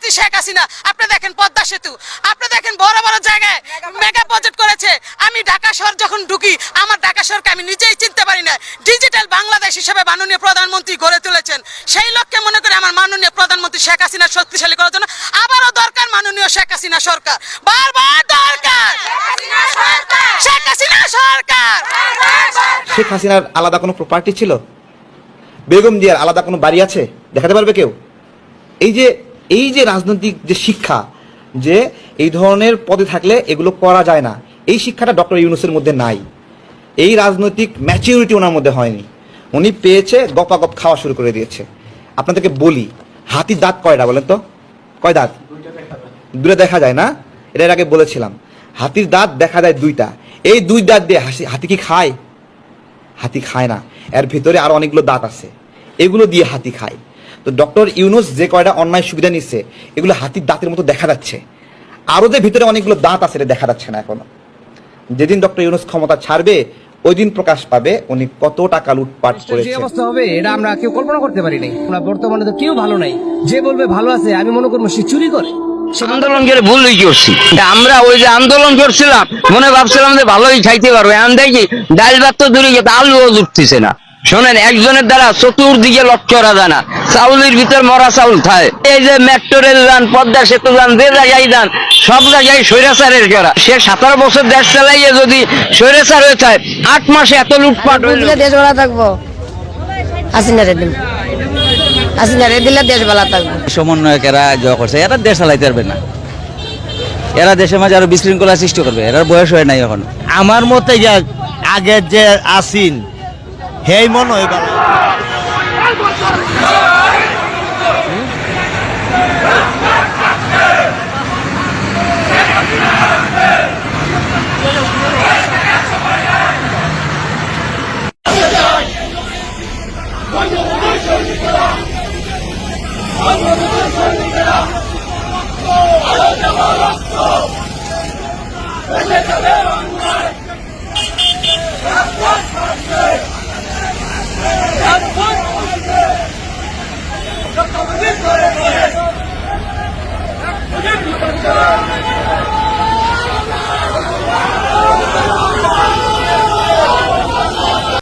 নেত্রী শেখ হাসিনা, আপনি দেখেন পদ্মা সেতু, আপনি দেখেন বড় বড় জায়গায় মেগা প্রজেক্ট করেছে। আমি ঢাকা শহর যখন ঢুকি, আমার ঢাকা শহরকে আমি নিজেই চিনতে পারি না। ডিজিটাল বাংলাদেশ হিসেবে মাননীয় প্রধানমন্ত্রী গড়ে তুলেছেন। সেই লক্ষ্যে মনে করে আমার মাননীয় প্রধানমন্ত্রী শেখ হাসিনা শক্তিশালী করার জন্য আবারও দরকার মাননীয় শেখ হাসিনা সরকার। বারবার দরকার। শেখ হাসিনা সরকার। শেখ হাসিনার আলাদা কোনো প্রপার্টি ছিল? বেগম জিয়ার আলাদা কোনো বাড়ি আছে? দেখাতে পারবে কেউ? এই যে এই যে রাজনৈতিক যে শিক্ষা, যে এই ধরনের পদে থাকলে এগুলো করা যায় না, এই শিক্ষাটা ডক্টর ইউনুসের মধ্যে নাই। এই রাজনৈতিক ম্যাচিউরিটি ওনার মধ্যে হয়নি। উনি পেয়েছে, গপাগপ খাওয়া শুরু করে দিয়েছে। আপনাদেরকে বলি, হাতির দাঁত কয়টা বলেন তো? কয় দাঁত? দূরে দেখা যায় না? এটা এর আগে বলেছিলাম। হাতির দাঁত দেখা যায় দুইটা। এই দুই দাঁত দিয়ে হাসি হাতি কি খায়? হাতি খায় না। এর ভিতরে আরও অনেকগুলো দাঁত আছে। এগুলো দিয়ে হাতি খায়। তো ডক্টর ইউনুস যে কয়টা অন্যায় সুবিধা নিচ্ছে এগুলো হাতির দাঁতের মতো দেখা যাচ্ছে। আরও যে ভিতরে অনেকগুলো দাঁত আছে এটা দেখা যাচ্ছে না এখনও। যেদিন ডক্টর ইউনুস ক্ষমতা ছাড়বে ওই দিন প্রকাশ পাবে উনি কত টাকা লুটপাট করেছে অবস্থা হবে এটা আমরা কেউ কল্পনা করতে পারি নাই। আমরা বর্তমানে তো কেউ ভালো নাই। যে বলবে ভালো আছে আমি মনে করব সে চুরি করে। আন্দোলন করে ভুলই করছি আমরা ওই যে আন্দোলন করছিলাম মনে ভাবছিলাম যে ভালোই খাইতে পারব। এখন দেখি ডাল ভাত তো দূরে গেছে আলুও জুটতেছে না। শোনেন একজনের দ্বারা চতুর্দিকে লক্ষ্য করা যায় না। চাউলের ভিতর মরা চাউল খায়। এই যে মেট্রো রেল যান পদ্মা সেতু যান যে জায়গায় যান সব জায়গায় স্বৈরাচারের করা সে সাতারো বছর দেশ চালাইয়ে যদি স্বৈরাচার হয়ে যায় আট মাসে এত লুটপাট। দেশ ভালো থাকব। হাসিনারে দিন হাসিনারে দিলে। দেশ ভালো থাকব। সমন্বয়কেরা জয় করছে এরা দেশ চালাইতে পারবে না। এরা দেশের মাঝে আরও বিশৃঙ্খলা সৃষ্টি করবে এরা বয়স হয় নাই এখন। আমার মতে যে আগের যে আসিন সেই মনে হয় ভালো। Vamos,